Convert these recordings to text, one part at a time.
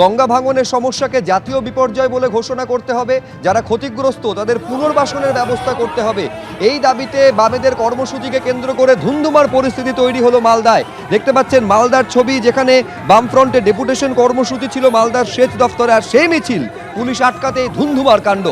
গঙ্গা ভাঙনের সমস্যাকে জাতীয় বিপর্যয় বলে ঘোষণা করতে হবে। যারা ক্ষতিগ্রস্ত, তাদের পুনর্বাসনের ব্যবস্থা করতে হবে। এই দাবিতে বামেদের কর্মসূচিকে কেন্দ্র করে ধুন্ধুমার পরিস্থিতি তৈরি হলো মালদায়। দেখতে পাচ্ছেন মালদার ছবি, যেখানে বামফ্রন্টে ডেপুটেশন কর্মসূচি ছিল মালদার সেচ দফতরে, আর সেই মিছিল পুলিশ আটকাতে ধুন্ধুমার কাণ্ড।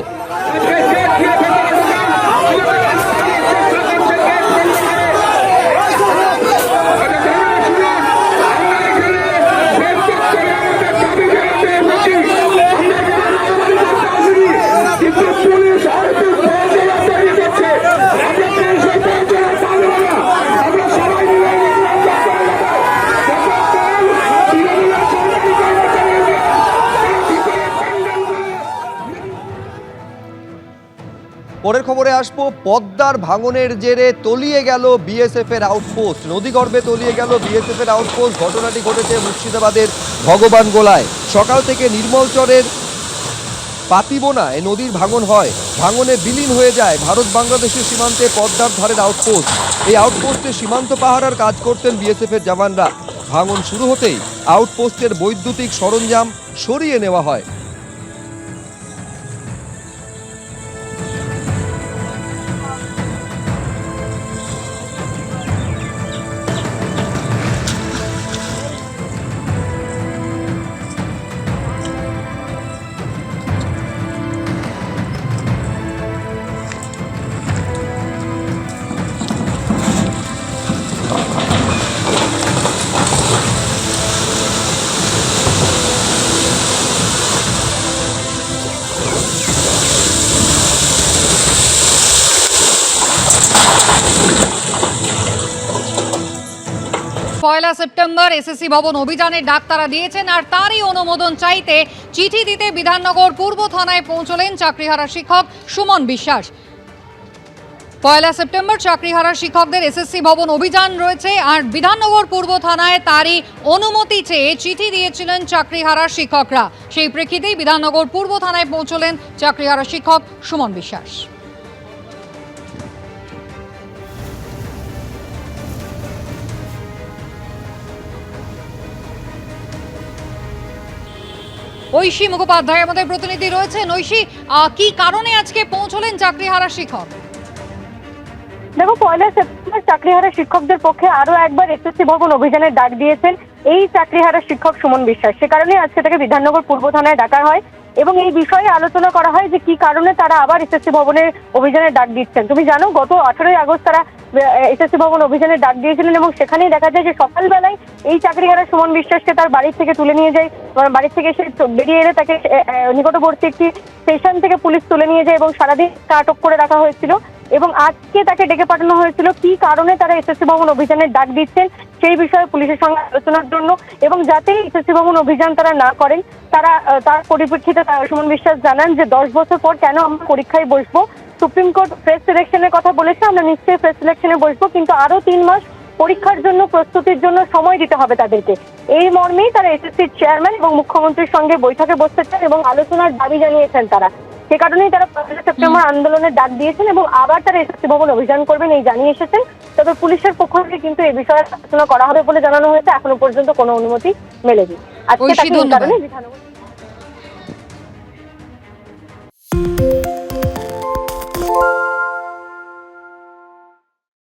পরের খবরে আসব, পদ্মার ভাঙনের জেরে তলিয়ে গেল বিএসএফ এর আউটপোস্ট নদীগর্ভে তলিয়ে গেল বিএসএফ এর আউটপোস্ট ঘটনাটি ঘটেছে মুর্শিদাবাদের ভগবান গোলায়। সকাল থেকে নির্মলচরের পাতিবোনায় নদীর ভাঙন হয়। ভাঙনে বিলীন হয়ে যায়। ভারত বাংলাদেশের সীমান্তে পদ্মার ধারের আউটপোস্ট এই আউটপোস্টে সীমান্ত পাহারার কাজ করতেন বিএসএফ এর জওয়ানরা। ভাঙন শুরু হতেই আউটপোস্টের বৈদ্যুতিক সরঞ্জাম সরিয়ে নেওয়া হয়। পয়লা সেপ্টেম্বর এসএসসি ভবন অভিযানের ডাক তারা দিয়েছেন আর তারই অনুমোদন চাইতে চিঠি দিতে বিধাননগর পূর্ব থানায় পৌঁছলেন চাকরিহারা শিক্ষক সুমন বিশ্বাস। পয়লা সেপ্টেম্বর চাকরিহারা শিক্ষকদের এসএসসি ভবন অভিযান রয়েছে আর বিধাননগর পূর্ব থানায় তারই অনুমতি চেয়ে চিঠি দিয়েছিলেন চাকরিহারা শিক্ষকরা। সেই প্রেক্ষিতেই বিধাননগর পূর্ব থানায় পৌঁছলেন চাকরিহারা শিক্ষক সুমন বিশ্বাস। ঐশী মুখোপাধ্যায় আমাদের প্রতিনিধি রয়েছেন। ঐশী কি কারণে আজকে পৌঁছলেন চাকরিহারা শিক্ষক? দেখো, পয়লা সেপ্টেম্বর চাকরিহারা শিক্ষকদের পক্ষে আরও একবার এসএসসি ভবন অভিযানের ডাক দিয়েছেন এই চাকরিহারা শিক্ষক সুমন বিশ্বাস। সে কারণে আজকে তাকে বিধাননগর পূর্ব থানায় ডাকা হয় এবং এই বিষয়ে আলোচনা করা হয় যে কি কারণে তারা আবার এসএসসি ভবনের অভিযানের ডাক দিচ্ছেন। তুমি জানো, গত আঠারোই আগস্ট তারা এসএসসি ভবন অভিযানের ডাক দিয়েছিলেন এবং সেখানেই দেখা যায় যে সকালবেলায় এই চাকরিহারা সুমন বিশ্বাসকে তার বাড়ি থেকে তুলে নিয়ে যায় মানে বাড়ি থেকে এসে বেরিয়ে এলে তাকে নিকটবর্তী একটি স্টেশন থেকে পুলিশ তুলে নিয়ে যায় এবং সারাদিন আটক করে রাখা হয়েছিল এবং আজকে তাকে ডেকে পাঠানো হয়েছিল কি কারণে তারা এসএসসি ভবন অভিযানের ডাক দিচ্ছেন সেই বিষয়ে পুলিশের সঙ্গে আলোচনার জন্য এবং যাতে এসএসসি ভবন অভিযান তারা না করেন, তারা তার পরিপ্রেক্ষিতে সুমন বিশ্বাস জানান যে দশ বছর পর কেন আমরা পরীক্ষায় বসবো সুপ্রিম কোর্ট ফ্রেশ সিলেকশনের কথা বলেছে আমরা নিশ্চয়ই ফ্রেশ সিলেকশনে বসবো কিন্তু আরও তিন মাস পরীক্ষার জন্য প্রস্তুতির জন্য সময় দিতে হবে তাদেরকে। এই মর্মেই তারা এসএসসির চেয়ারম্যান এবং মুখ্যমন্ত্রীর সঙ্গে বৈঠকে বসতে চান এবং আলোচনার দাবি জানিয়েছেন তারা। সে কারণেই তারা পয়লা সেপ্টেম্বর আন্দোলনের ডাক দিয়েছেন এবং আবার তারা এসএসসি ভবন অভিযান করবেন এই জানিয়ে এসেছেন। তবে পুলিশের পক্ষ থেকে কিন্তু এই বিষয়ে আলোচনা করা হবে বলে জানানো হয়েছে এখনও পর্যন্ত কোনো অনুমতি মেলেনি। আজকে তাকে কারণে you.